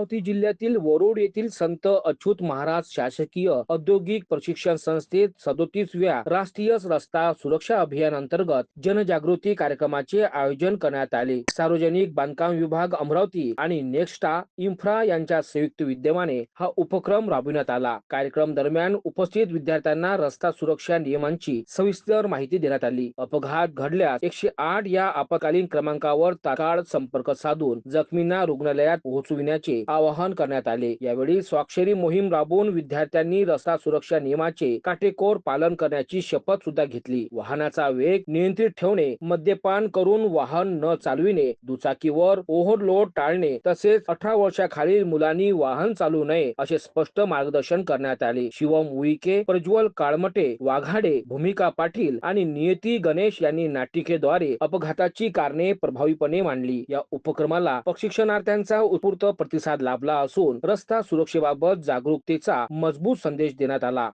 अमरावती जिल्ह्यातील वरुड येथील संत अच्युत महाराज शासकीय औद्योगिक प्रशिक्षण संस्थेत सदोतीसव्या राष्ट्रीय रस्ता सुरक्षा अभियान अंतर्गत जनजागृती कार्यक्रमाचे आयोजन करण्यात आले. सार्वजनिक बांधकाम विभाग अमरावती आणि नेक्स्टा इन्फ्रा यांच्या संयुक्त विद्यमाने हा उपक्रम राबविण्यात आला. कार्यक्रम दरम्यान उपस्थित विद्यार्थ्यांना रस्ता सुरक्षा नियमांची सविस्तर माहिती देण्यात आली. अपघात घडल्यास एकशे आठ या आपत्कालीन क्रमांकावर तात्काळ संपर्क साधून जखमींना रुग्णालयात पोहोचविण्याचे आवाहन करण्यात आले. यावेळी स्वाक्षरी मोहीम राबवून विद्यार्थ्यांनी रस्ता सुरक्षा नियमाचे काटेकोर पालन करण्याची शपथ सुद्धा घेतली. वाहनाचा वेग नियंत्रित ठेवणे मद्यपान करून वाहन न चालविणे दुचाकीवर ओव्हरलोड टाळणे तसेच अठरा वर्षाखालील मुलांनी वाहन चालू नये असे स्पष्ट मार्गदर्शन करण्यात आले. शिवम उईके प्रज्वल काळमटे वाघाडे भूमिका पाटील आणि नियती गणेश यांनी नाटिकेद्वारे अपघाताची कारणे प्रभावीपणे मांडली. या उपक्रमाला प्रशिक्षणार्थ्यांचा उत्स्फूर्त प्रतिसाद लाभला असून रस्ता सुरक्षेबाबत जागरूकतेचा मजबूत संदेश देण्यात आला.